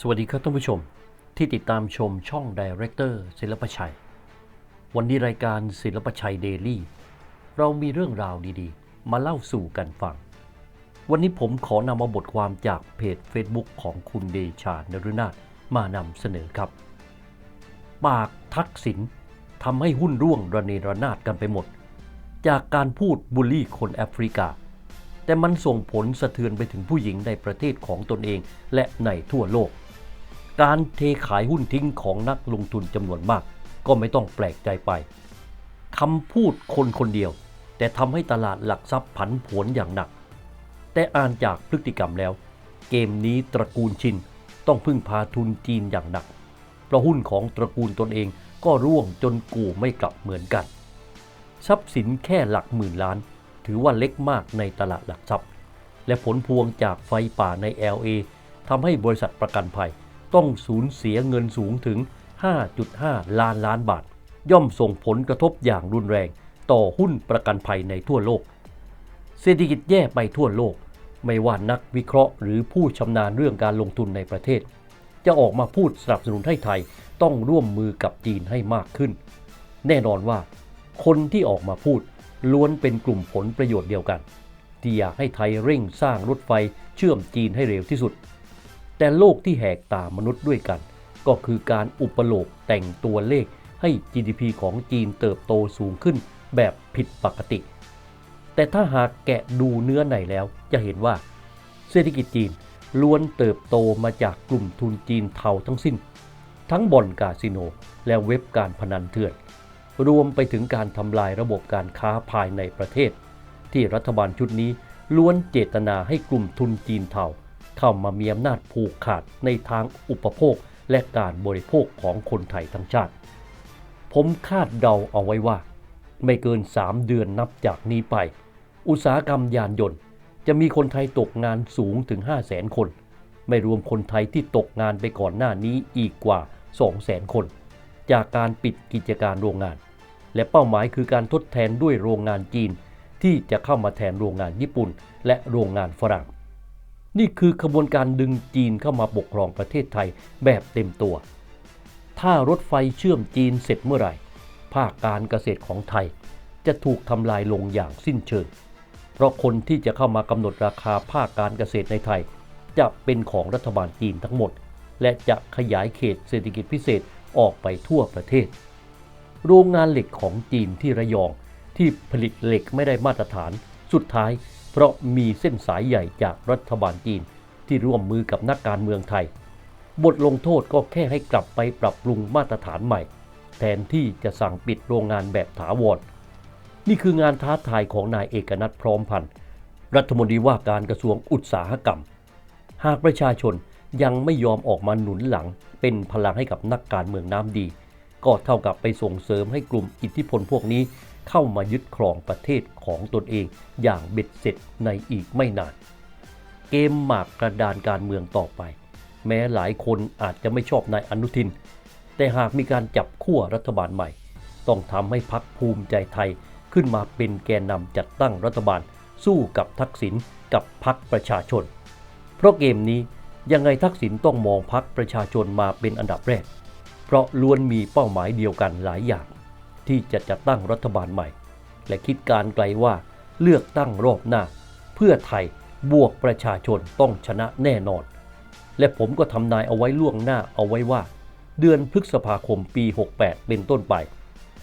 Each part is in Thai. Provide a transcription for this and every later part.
สวัสดีครับท่านผู้ชมที่ติดตามชมช่อง Director ศิลปชัย วันนี้รายการศิลปชัยเดลี่ เรามีเรื่องราวดีๆ มาเล่าสู่กันฟัง วันนี้ผมขอนำเอาบทความจากเพจ Facebook ของคุณเดชานรุนาถมานำเสนอครับ ปากทักษิณทำให้หุ้นร่วงระเนระนาดกันไปหมด จากการพูดบูลลี่คนแอฟริกาแต่มันส่งผลสะเทือนไปถึงผู้หญิงในประเทศของตนเองและในทั่วโลก การเทขายหุ้นทิ้งของนักลงทุนจำนวนมาก ก็ไม่ต้องแปลกใจไปคำพูดคนคนเดียว แต่ทำให้ตลาดหลักทรัพย์ผันผวนอย่างหนัก แต่อ่านจากพฤติกรรมแล้ว เกมนี้ตระกูลชินต้องพึ่งพาทุนจีนอย่างหนัก เพราะหุ้นของตระกูลตนเองก็ร่วงจนกูไม่กลับเหมือนกัน ทรัพย์สินแค่หลักหมื่นล้าน ถือว่าเล็กมากในตลาดหลักทรัพย์ และผลพวงจากไฟป่าใน LA ทำให้บริษัทประกันภัย ต้องสูญเสียเงินสูงถึง 5.5 ล้านล้านบาท ย่อมส่งผลกระทบอย่างรุนแรง ต่อหุ้นประกันภัยในทั่วโลก เศรษฐกิจแย่ไปทั่วโลก ไม่ว่านักวิเคราะห์หรือผู้ชำนาญเรื่องการลงทุนในประเทศ จะออกมาพูดสนับสนุนให้ไทยต้องร่วมมือกับจีนให้มากขึ้น แน่นอนว่า คนที่ออกมาพูดล้วนเป็นกลุ่มผลประโยชน์เดียวกันที่อยากให้ไทยเร่งสร้างรถไฟเชื่อมจีนให้เร็วที่สุด แต่โลกที่แหกตามนุษย์ด้วยกัน ก็คือการอุปโลกแต่งตัวเลขให้ GDP ของจีนเติบโตสูงขึ้นแบบผิดปกติ แต่ถ้าหากแกะดูเนื้อในแล้วจะเห็นว่า เศรษฐกิจจีนล้วนเติบโตมาจากกลุ่มทุนจีนเทาทั้งสิ้น ทั้งบ่อนคาสิโน และเว็บการพนันเถื่อน รวมไปถึงการทำลายระบบการค้าภายในประเทศ ที่รัฐบาลชุดนี้ล้วนเจตนาให้กลุ่มทุนจีนเทา เข้ามามีอำนาจผูกขาดในทางอุปโภคและการบริโภคของคนไทยทั้งชาติ ผมคาดเดาเอาไว้ว่า ไม่เกิน 3 เดือนนับจากนี้ไป อุตสาหกรรมยานยนต์ จะมีคนไทยตกงานสูงถึง 5 0 0แสนคน ไม่รวมคนไทยที่ตกงานไปก่อนหน้านี้อีกกว่า 2 0 0แสนคน จากการปิดกิจการโรงงาน และเป้าหมายคือการทดแทนด้วยโรงงานจีน ที่จะเข้ามาแทนโรงงานญี่ปุ่น และโรงงานฝรั่ง นี่คือขบวนการดึงจีนเข้ามาปกครองประเทศไทยแบบเต็มตัว ถ้ารถไฟเชื่อมจีนเสร็จเมื่อไหร่ ภาคการเกษตรของไทย จะถูกทำลายลงอย่างสิ้นเชิง เพราะคนที่จะเข้ามากำหนดราคาภาคการเกษตรในไทย จะเป็นของรัฐบาลจีนทั้งหมด และจะขยายเขตเศรษฐกิจพิเศษออกไปทั่วประเทศ โรงงานเหล็กของจีนที่ระยองที่ผลิตเหล็กไม่ได้มาตรฐาน สุดท้าย เพราะมีเส้นสายใหญ่จากรัฐบาลจีนที่ร่วมมือกับนักการเมืองไทย บทลงโทษก็แค่ให้กลับไปปรับปรุงมาตรฐานใหม่ แทนที่จะสั่งปิดโรงงานแบบถาวร นี่คืองานท้าทายของนายเอกนัทพร้อมพันธ์รัฐมนตรีว่าการกระทรวงอุตสาหกรรม หากประชาชนยังไม่ยอมออกมาหนุนหลังเป็นพลังให้กับนักการเมืองน้ำดี ก็เท่ากับไปส่งเสริมให้กลุ่มอิทธิพลพวกนี้ เข้ามายึดครองประเทศของตนเองอย่างเบ็ดเสร็จในอีกไม่นาน เกมหมากกระดานการเมืองต่อไป แม้หลายคนอาจจะไม่ชอบนายอนุทิน แต่หากมีการจับขั้วรัฐบาลใหม่ ต้องทำให้พักภูมิใจไทยขึ้นมาเป็นแกนนำจัดตั้งรัฐบาล สู้กับทักษิณกับพักประชาชน เพราะเกมนี้ยังไงทักษิณต้องมองพักประชาชนมาเป็นอันดับแรก เพราะล้วนมีเป้าหมายเดียวกันหลายอย่าง ที่จะจัดตั้งรัฐบาลใหม่ และคิดการไกลว่าเลือกตั้งรอบหน้า เพื่อไทยบวกประชาชนต้องชนะแน่นอน และผมก็ทำนายเอาไว้ล่วงหน้าเอาไว้ว่า เดือนพฤษภาคมปี 68 เป็นต้นไป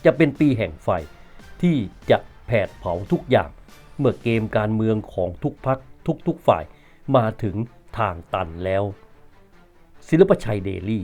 จะเป็นปีแห่งไฟที่จะแผดเผาทุกอย่าง เมื่อเกมการเมืองของทุกพักทุกๆฝ่ายมาถึงทางตันแล้ว ศิลปชัยเดลี่